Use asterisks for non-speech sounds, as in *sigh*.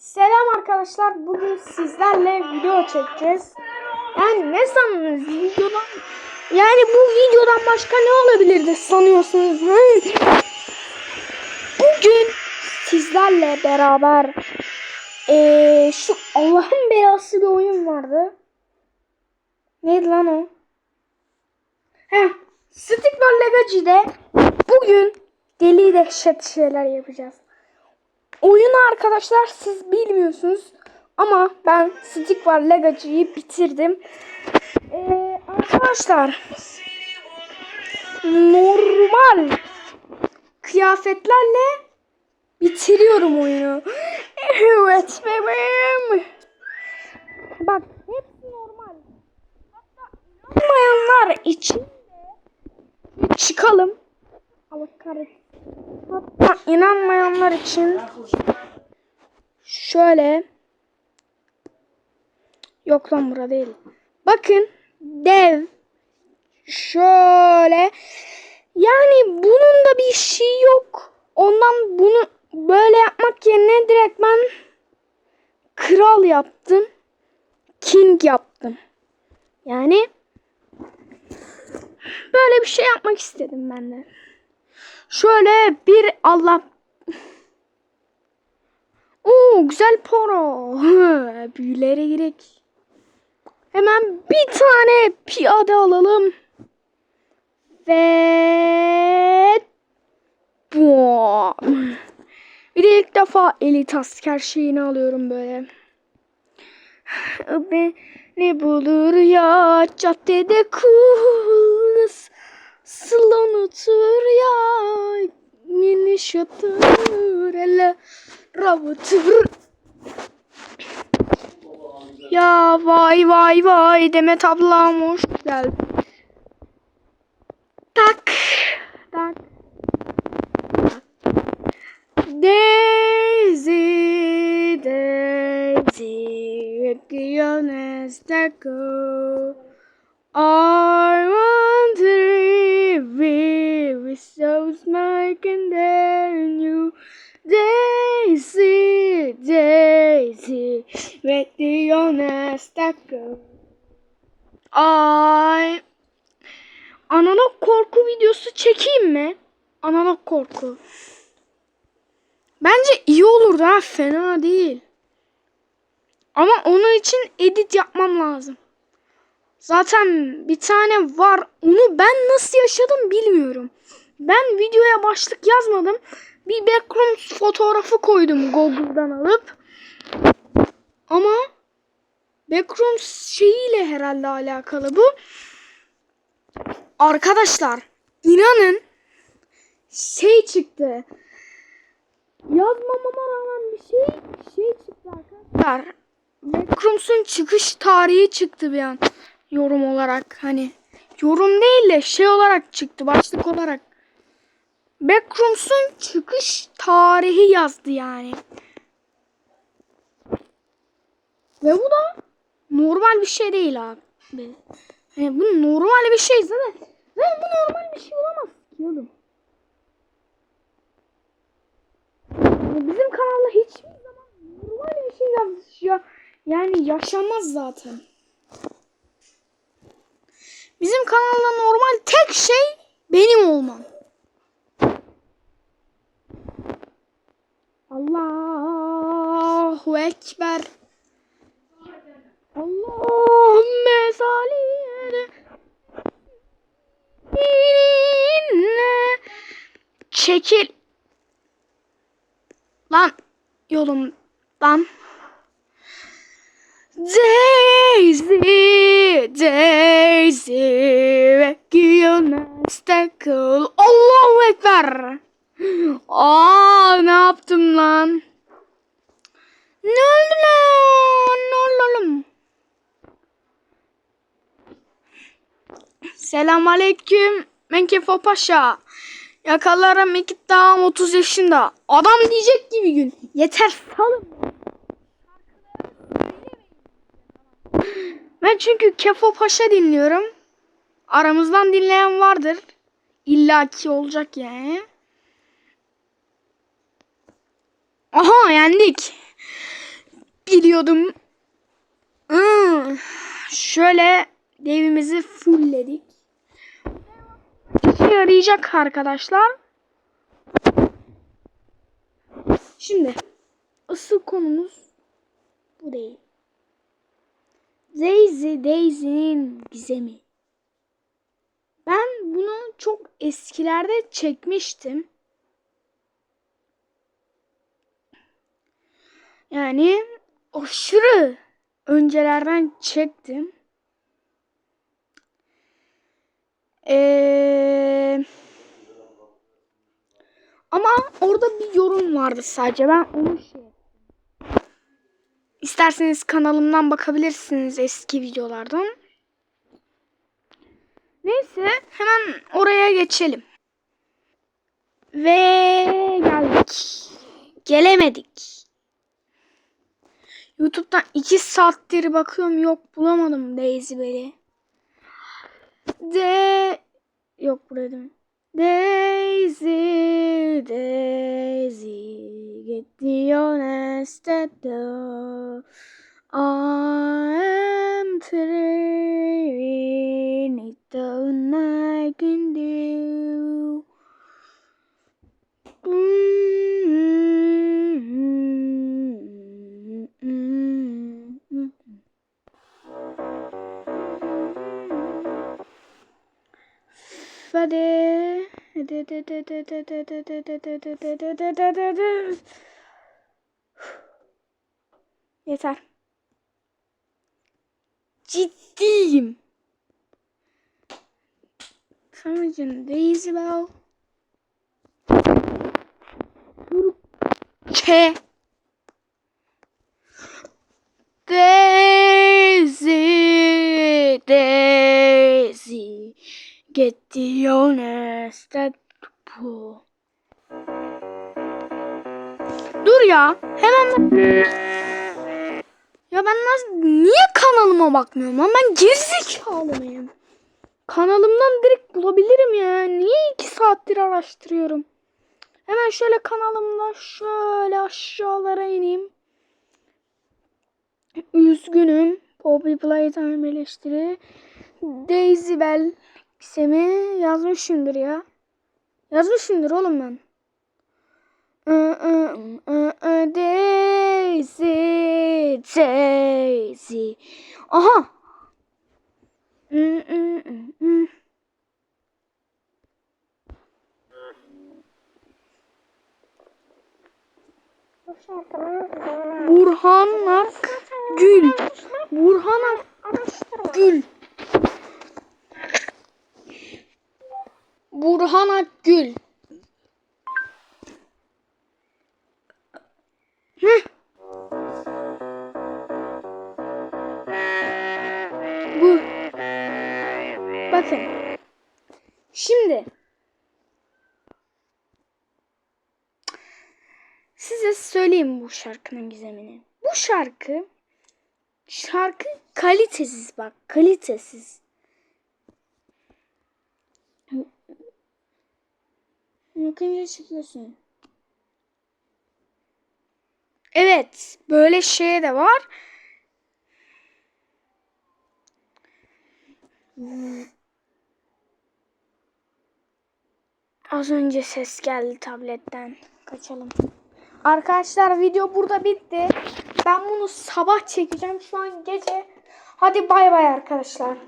Selam arkadaşlar. Bugün sizlerle video çekeceğiz. Yani ne sandınız videodan? Yani bu videodan başka ne olabilirdi sanıyorsunuz? Hı? Bugün sizlerle beraber eee, şu Allah'ın belası bir oyun vardı. Neydi lan o? Heh, Stick var Legacy'de bugün deli dehşet şeyler yapacağız. Oyunu arkadaşlar siz bilmiyorsunuz ama ben Stick var Legacy'yi bitirdim. Ee, arkadaşlar normal kıyafetlerle bitiriyorum oyunu. Evet bebeğim. Bak hepsi normal. Hatta inanmayanlar için çıkalım. Allah kahretsin. İnanmayanlar için şöyle yok lan bura değil. Bakın dev şöyle yani bunun da bir şey yok. Ondan bunu böyle yapmak yerine direkt ben kral yaptım. King yaptım. Yani böyle bir şey yapmak istedim ben de. Şöyle bir Allah. Oo güzel poro. *laughs* Büyülere girek. Hemen bir tane piyade alalım. Ve Bom. Bir de ilk defa elit asker şeyini alıyorum böyle. *sighs* Beni bulur ya caddede kız Nasıl unutur ya Mini şatır ele Ravutur Ya vay vay vay Demet ablam hoş geldin Tak Tak Daisy Daisy Guiones go I Daisy, with the honest. Ay. Analog korku videosu çekeyim mi? Analog korku. Bence iyi olurdu ha fena değil. Ama onun için edit yapmam lazım. Zaten bir tane var. Onu ben nasıl yaşadım bilmiyorum. Ben videoya başlık yazmadım. Bir background fotoğrafı koydum Google'dan alıp. Ama background şeyiyle herhalde alakalı bu. Arkadaşlar inanın şey çıktı. Yazmamama rağmen bir şey şey çıktı arkadaşlar. Backrooms'un çıkış tarihi çıktı bir an yorum olarak hani yorum değil de şey olarak çıktı başlık olarak. Backrooms'un çıkış tarihi yazdı yani. Ve bu da normal bir şey değil abi. Yani bu normal bir şey zaten. Zaten bu normal bir şey olamaz ki oğlum. Bizim kanalda hiçbir zaman normal bir şey yazıyor. Yani yaşamaz zaten. Bizim kanalda normal tek şey benim olmam. Allahu Ekber. Çekil. Lan yolumdan. Daisy, Daisy, Regional Stackle. Allahu Ekber. Aa ne yaptım lan? Ne oldu lan? Ne oldu oğlum? Selam aleyküm. Ben Kefo Paşa. Yakalarım iki tam 30 yaşında. Adam diyecek gibi gün. Yeter salın. Ben çünkü Kefo Paşa dinliyorum. Aramızdan dinleyen vardır. İlla ki olacak yani. Aha yendik. gidiyordum. Hmm. Şöyle devimizi fullledik. Yarayacak arkadaşlar. Şimdi asıl konumuz bu değil. Daisy, Daisy'nin gizemi. Ben bunu çok eskilerde çekmiştim. Yani aşırı öncelerden çektim. Ee, ama orada bir yorum vardı sadece. Ben onu şey İsterseniz kanalımdan bakabilirsiniz eski videolardan. Neyse hemen oraya geçelim. Ve geldik. Gelemedik. YouTube'dan 2 saattir bakıyorum yok bulamadım Daisy Bell'i. De yok burada değil mi? Daisy, Daisy, honest at the I'm three, need the I can do. Hadi. Yeter. Ciddiyim. Samacın Daisy Bell. Ke. Daisy, Daisy, get the that bu. Dur ya, hemen ya ben nasıl niye kanalıma bakmıyorum lan ben gerizekalı mıyım? Kanalımdan direkt bulabilirim ya. Niye iki saattir araştırıyorum? Hemen şöyle kanalımda şöyle aşağılara ineyim. Üzgünüm. Poppy Playtime eleştiri. Daisy Bell ismi yazmışımdır ya. Yazmışımdır oğlum ben. Daisy, Daisy. Aha. Burhan Akgül. Burhan Akgül. Burhan Akgül. Bu. Bakın. Şimdi. Size söyleyeyim bu şarkının gizemini. Bu şarkı şarkı kalitesiz bak kalitesiz. Bakınca çıkıyorsun. Evet, böyle şey de var. Az önce ses geldi tabletten. Kaçalım. Arkadaşlar video burada bitti. Ben bunu sabah çekeceğim. Şu an gece. Hadi bay bay arkadaşlar.